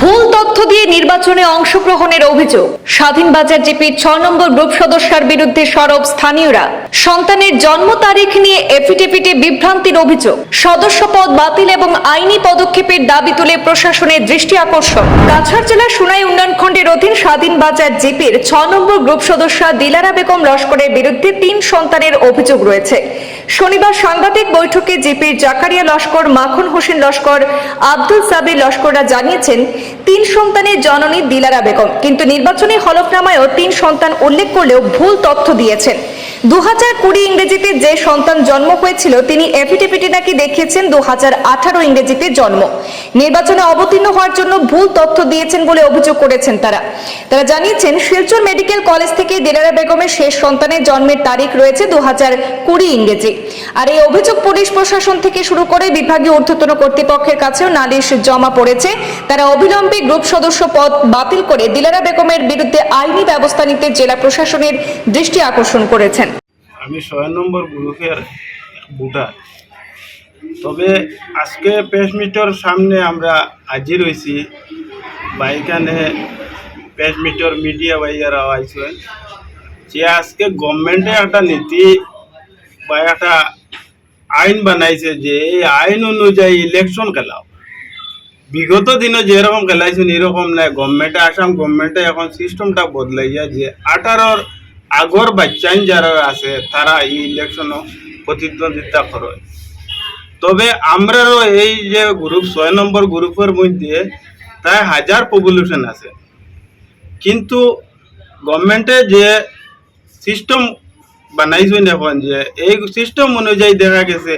ভুল তথ্য দিয়ে নির্বাচনে অংশগ্রহণের অভিযোগ। স্বাধীন বাজার জিপির ছ নম্বর গ্রুপ সদস্যার বিরুদ্ধে সরব স্থানীয়রা। সন্তানের জন্ম তারিখ নিয়ে এফিডেভিটে বিভ্রান্তির অভিযোগ। সদস্য পদ বাতিল এবং আইনি পদক্ষেপের দাবি তুলে প্রশাসনের দৃষ্টি আকর্ষণ। কাছাড় জেলার সুনাই উন্নয়ন খণ্ডের অধীন স্বাধীন বাজার জিপির ছ নম্বর গ্রুপ সদস্য দিলারা বেগম লস্করের বিরুদ্ধে তিন সন্তানের অভিযোগ রয়েছে। শনিবার সাংবাদিক বৈঠকে জেপির জাকারিয়া লস্কর, মাখন হোসেন লস্কর, আব্দুল সাবির লস্কররা জানিয়েছেন, তিন সন্তানের জননী দিলারা বেগম। কিন্তু নির্বাচনী হলফনামায়ও তিন সন্তান উল্লেখ করলেও ভুল তথ্য দিয়েছেন। দু হাজার কুড়ি ইংরেজিতে যে সন্তান জন্ম হয়েছিল, তিনি এফিডেভিটে নাকি দেখিয়েছেন দু হাজার আঠারো ইংরেজিতে জন্ম। নির্বাচনে অবতীর্ণ হওয়ার জন্য ভুল তথ্য দিয়েছেন বলে অভিযোগ করেছেন তারা। তারা জানিয়েছেন, শিলচর মেডিকেল কলেজ থেকে দিলারা বেগমের শেষ সন্তানের জন্মের তারিখ রয়েছে দু হাজার কুড়ি ইংরেজি। আর এই অভিযোগ পুলিশ প্রশাসন থেকে শুরু করে বিভাগীয় ঊর্ধ্বতন কর্তৃপক্ষের কাছেও নালিশ জমা পড়েছে। তারা অবিলম্বে গ্রুপ সদস্য পদ বাতিল করে দিলারা বেগমের বিরুদ্ধে আইনি ব্যবস্থা নিতে জেলা প্রশাসনের দৃষ্টি আকর্ষণ করেছেন। আমি ছয় নম্বর গ্রুপের ভোটার। তবে আজকে প্রেস মিটর সামনে আমরা হাজির হয়েছি। বা এখানে প্রেস মিটর মিডিয়া ভাইয়ারাও আইসেন যে আজকে গভর্নমেন্টে একটা নীতি বা একটা আইন বানাইছে যে এই আইন অনুযায়ী ইলেকশন খেলাও। বিগত দিনে যেরকম খেলাইছেন, এরকম নাই। গভর্নমেন্টে, আসাম গভর্নমেন্টে এখন সিস্টেমটা বদলাইয়া যে আঠারোর আগর বাচ্চাইন যারা আছে, তারা এই ইলেকশনও প্রতিদ্বন্দ্বিতা করে। তবে আমরারও এই যে গ্রুপ ছয় নম্বর গ্রুপের মধ্যে প্রায় হাজার পপুলেশন আছে। কিন্তু গভর্নমেন্টে যে সিস্টেম বানাইছেন এখন, যে এই সিস্টেম অনুযায়ী দেখা গেছে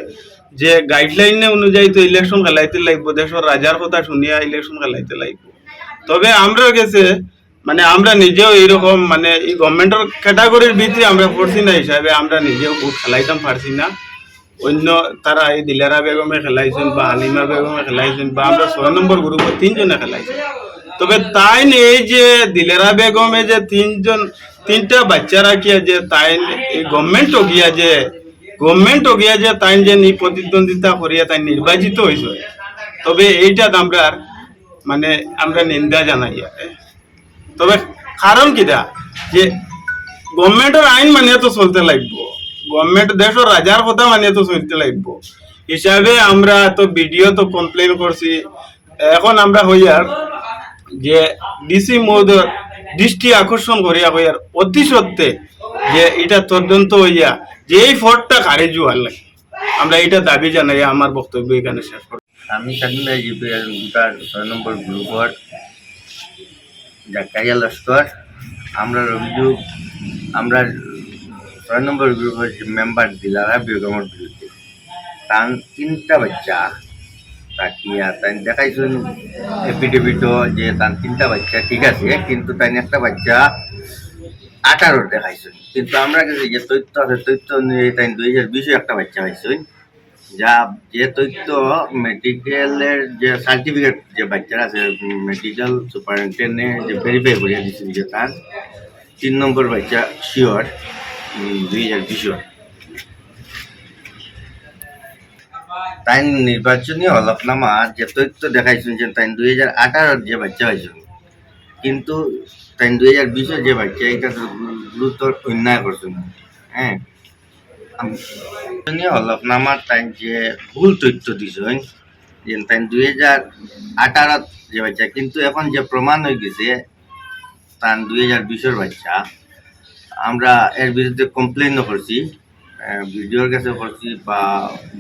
যে গাইডলাইনে অনুযায়ী তো ইলেকশন খেলাইতে লাগবো, দেশের রাজার কথা শুনিয়া ইলেকশন খেলাইতে লাগবো। তবে আমরা গেছে মানে আমরা নিজেও এইরকম মানে এই গভর্নমেন্টের ক্যাটাগরির ভিতরে আমরা পড়ছি না হিসাবে আমরা নিজেও ভোট খেলাইতাম, পারছি না। অন্য তারা এই দিলারা বেগমে খেলাইছেন বা হালিমা বেগমে খেলাইছেন বা আমরা ছয় নম্বর গ্রুপে তিনজনে খেলাইছেন তবে তাই এই যে দিলেরা বেগমে যে তিনজন, তিনটা বাচ্চা রাখিয়া যে তাই এই গভর্নমেন্ট গিয়া যে গভর্নমেন্ট গিয়া যে তাই যে নি প্রতিদ্বন্দ্বিতা করিয়া তাই নির্বাচিত হয়েছে তবে এইটা আমরা মানে আমরা নিন্দা জানাই। তবে কারণ কিটা যে গভর্নমেন্টের আইন মানিয়ে তো চলতে লাগবো। গভর্নমেন্ট দেশের রাজার কথা মানিয়ে তো চলতে লাগবো। হিসাবে আমরা তো ভিডিও তো কমপ্লেন করছি। এখন আমরা হইয়ার যে ডিসি মহোদয় দৃষ্টি আকর্ষণ করিয়া হইয়ার অতি সত্ত্বে যে এটা তদন্ত হইয়া যে এই ফটটা খারিজ হওয়ার লাগে। আমরা এটা দাবি জানাই, আমার বক্তব্য এখানে শেষ করি আমি স্বাধীনতা জিপিএর ভোটার ছয় নম্বর গ্রুপর জাকারিয়া লস্কর আমরা অভিযোগ আমরা ছয় নম্বর গ্রুপের মেম্বার দিলারা বেগমের বিরুদ্ধে তার তিনটা বাচ্চা তাকিয়া তাই দেখাইছেন এফিডেভিটও যে তার তিনটা বাচ্চা ঠিক আছে, কিন্তু তাই একটা বাচ্চা আঠারো দেখাইছেন। কিন্তু আমরা কাছে যে তথ্য আছে, তথ্য অনুযায়ী তাই দুই হাজার বিশে একটা বাচ্চা হয়েছেন যা যে তথ্য মেডিকেলের যে সার্টিফিকেট যে বাচ্চারা আছে মেডিকেল সুপারিনটেন্ডে যে ভেরিফাই করিয়া দিচ্ছেন যে তার তিন নম্বর বাচ্চা শিওর দুই হাজার বিশর তাই নির্বাচনী হলফনামা যে তথ্য দেখাইছেন যে তাই দুই হাজার আঠারোর যে বাচ্চা হয়েছেন কিন্তু তাই দুই হাজার বিশের যে বাচ্চা, এটা গুরুতর অন্যায় করছেন হ্যাঁ? হলফনামার তাই যে ভুল তথ্য দিছেন যে তাই দুই হাজার আঠারোত যে বাচ্চা, কিন্তু এখন যে প্রমাণ হয়ে গেছে, তার দুই হাজার বিশের বাচ্চা। আমরা এর বিরুদ্ধে কমপ্লেনও করছি ভিডিওর কাছে করছি বা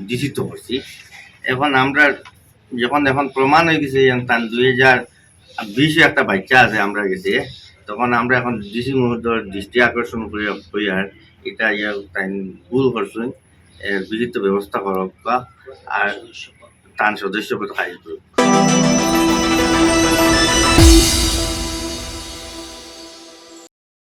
ডিসিত করছি। এখন আমরা যখন এখন প্রমাণ হয়ে গেছে তার দুই হাজার বিশে একটা বাচ্চা আছে, আমরা গেছে, তখন আমরা এখন ডিসি মহোদয়ের দৃষ্টি আকর্ষণ করি করি আর এটা ইয়া টাইম ভুল করছেন এর বিহিত ব্যবস্থা করক বা আর তার সদস্য কথা করুক